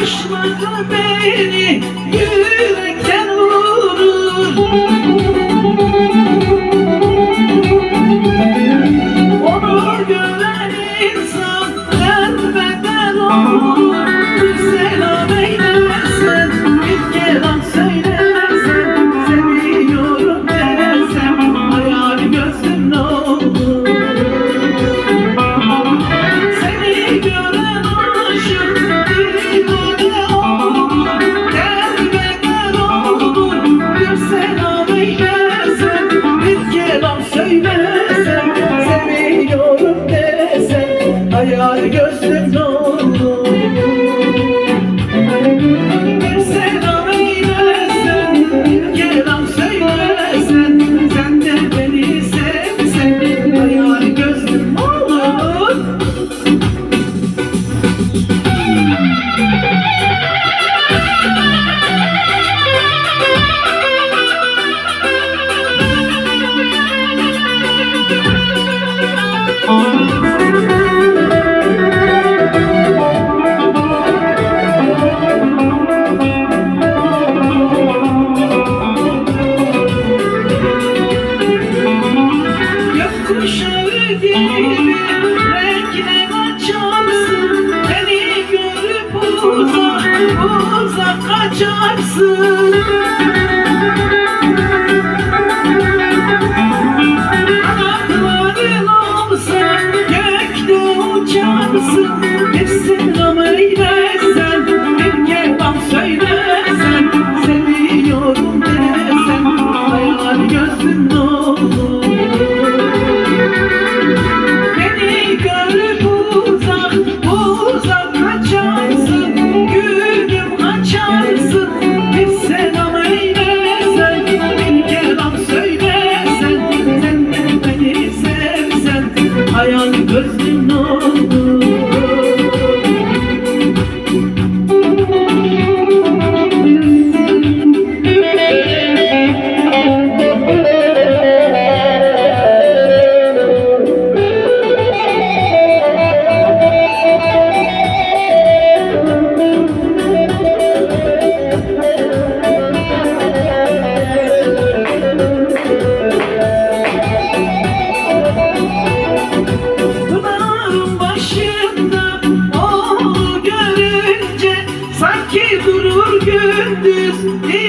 Yakışmadı beni yürekten vurur Onu gören insan derbeder olur. Bir selam eylersen, bir kelam söylersen Seviyorum olur. Seni gören Hayal gözüm Gibi renkler açarsın Beni görüp uzak uzak kaçarsın Kanatların olsa gökte uçarsın uzak kaçarsın Gülüm kaçarsın Bir selam eylesen Bir kelam söylesen Sen beni sevsen. Hayal gözlüm nur E